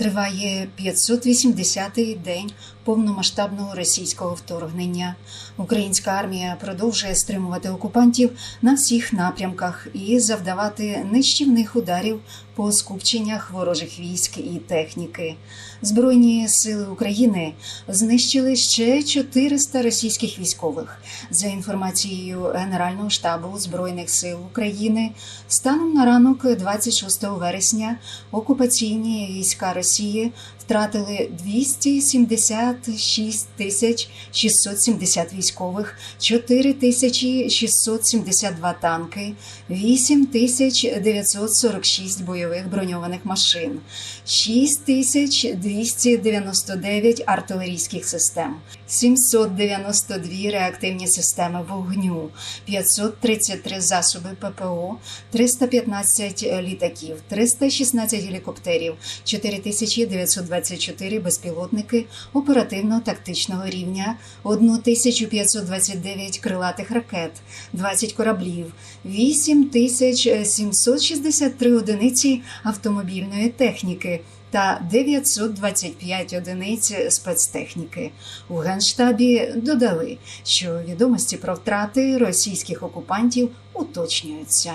Триває 580-й день повномасштабного російського вторгнення. Українська армія продовжує стримувати окупантів на всіх напрямках і завдавати нищівних ударів по скупченнях ворожих військ і техніки. Збройні сили України знищили ще 400 російських військових. За інформацією Генерального штабу збройних сил України, станом на ранок 26 вересня окупаційні війська Росії втратили 276 тисяч 670 військових, 4 тисячі 672 танки, 8 тисяч 946 бойових броньованих машин, 6 тисяч 299 артилерійських систем, 792 реактивні системи вогню, 533 засоби ППО, 315 літаків, 316 гелікоптерів, 4924 безпілотники оперативно-тактичного рівня, 1529 крилатих ракет, 20 кораблів, 8763 автомобільної техніки та 925 одиниць спецтехніки. У генштабі додали, що відомості про втрати російських окупантів уточнюються.